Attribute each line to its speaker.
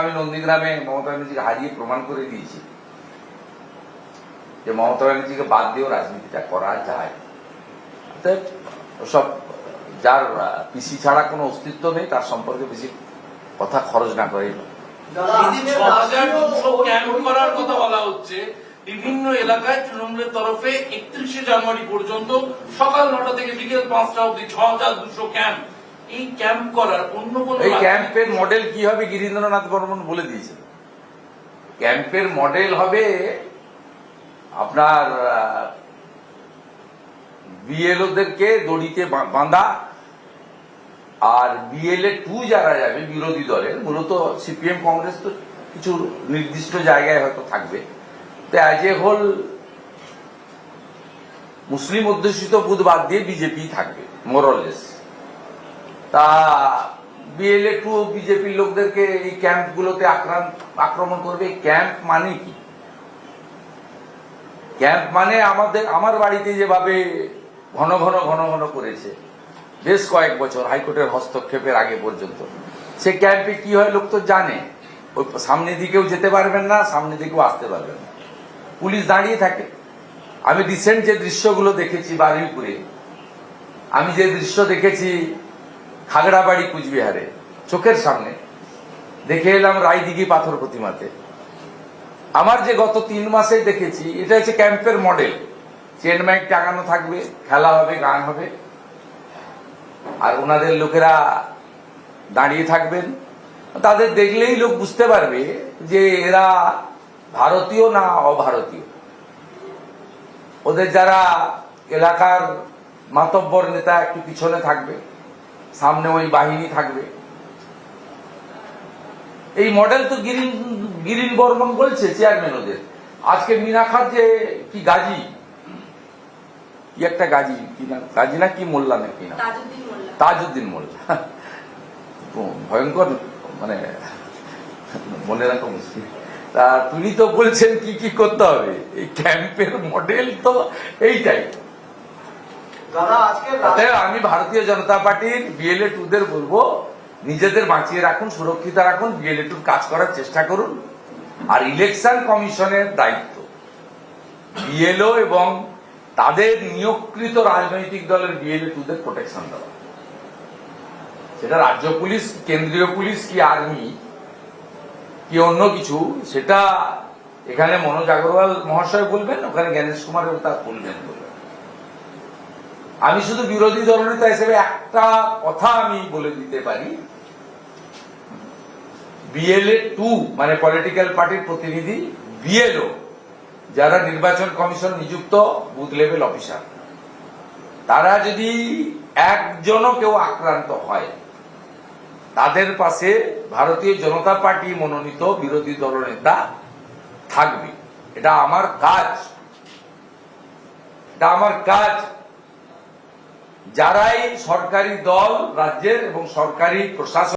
Speaker 1: আমি নন্দীগ্রামে মমতা ব্যানার্জিকে হারিয়ে প্রমাণ করে দিয়েছি। যে মমতা ব্যানার্জিকে বাদ দিয়েও রাজনীতিটা করা যায়। সব, যার পিসি ছাড়া কোনো অস্তিত্ব নেই, তার সম্পর্কে বেশি কথা খরচ না করে
Speaker 2: বিভিন্ন এলাকায় তৃণমূলের তরফে একত্রিশে জানুয়ারি পর্যন্ত সকাল নটা থেকে বিকেল পাঁচটা অবধি ছ হাজার দুশো ক্যাম্প। এই ক্যাম্প করার অন্য কোন
Speaker 1: এই ক্যাম্পের মডেল কি হবে গিরীন্দ্রনাথ বর্মন বলে দিয়েছেন ক্যাম্পের মডেল হবে আপনার বিএলওদেরকে দড়িতে বাঁধা। আর বিএলএ টু যারা যাবে বিরোধী দলের মূলত সিপিএম কংগ্রেস তো কিছু নির্দিষ্ট জায়গায় হয়তো থাকবে। তো অ্যাজ এ হোল মুসলিম অধ্যুষিত বুথ বাদ দিয়ে বিজেপি থাকবে মোরলেস তা বিএলএ টু বিজেপির লোকদেরকে এই ক্যাম্পগুলোতে আক্রান্ত, আক্রমণ করবে। ক্যাম্প মানে কি? ক্যাম্প মানে আমাদের, আমার বাড়িতে যেভাবে ঘন ঘন ঘন ঘন করেছে, বেশ কয়েক বছর হাইকোর্টের হস্তক্ষেপের আগে পর্যন্ত। সে ক্যাম্পে কি হয় লোক তো জানে। ওই সামনে দিকেও যেতে পারবেন না, সামনে দিকেও আসতে পারবেন না। পুলিশ দাঁড়িয়ে থাকে। আমি রিসেন্ট যে দৃশ্যগুলো দেখেছি বারুইপুরে, আমি যে দৃশ্য দেখেছি খাগড়াবাড়ি কুচবিহারে, চোখের সামনে। দেখে এলাম রায়দিঘি পাথর প্রতিমাতে। আমার যে গত তিন মাসে দেখেছি, এটা হচ্ছে ক্যাম্পের মডেল। চেন মাইক টাঙানো থাকবে, খেলা হবে, গান হবে। আর ওনাদের লোকেরা দাঁড়িয়ে থাকবেন। তাদের দেখলেই লোক বুঝতে পারবে যে এরা ভারতীয় না অভারতীয়। ওদের যারা এলাকার মাতব্বর নেতা একটু পিছনে থাকবে সামনে ওই বাহিনী থাকবে। এই মডেল তো গিরিন গিরিন বর্মন বলছে চেয়ারম্যান ওদের। আজকে মিনাখার যে কি গাজী? কি একটা গাজী? কি না গাজী না কি মোল্লা না কি না?
Speaker 3: তাজউদ্দিন মোল্লা।
Speaker 1: ভয়ঙ্কর মানে মনে রাখা মুশকিল। তা তিনি তো বলছেন কি কি করতে হবে। এই ক্যাম্পের মডেল তো এইটাই। আমি ভারতীয় জনতা পার্টির বিএলএ টুদের বলব, নিজেদের বাঁচিয়ে রাখুন, সুরক্ষিত রাখুন বিএলএ টুর কাজ করার চেষ্টা করুন। আর ইলেকশন কমিশনের দায়িত্ব। বিএলও এবং তাদের নিয়োগকৃত রাজনৈতিক দলের বিএলএ টুদের প্রোটেকশন দেওয়া। সেটা রাজ্য পুলিশ, কেন্দ্রীয় পুলিশ, কি আর্মি, কি অন্য কিছু, সেটা এখানে মনোজ আগরওয়াল মহাশয় বলবেন, ওখানে জ্ঞানেশ কুমার তা বলবেন বলবেন? আমি শুধু বিরোধী দলনেতা হিসেবে একটা কথা আমি বলে দিতে পারি। বিএলএ টু মানে পলিটিক্যাল পার্টির প্রতিনিধি বিএলও যারা নির্বাচন কমিশন নিযুক্ত বুথ লেভেল অফিসার তারা যদি একজনও কেউ আক্রান্ত হয়, তাদের পাশে ভারতীয় জনতা পার্টি মনোনীত বিরোধী দলনেতা থাকবে। এটা আমার কাজ। এটা আমার কাজ। যারাই সরকারি দল রাজ্যের এবং সরকারি প্রশাসন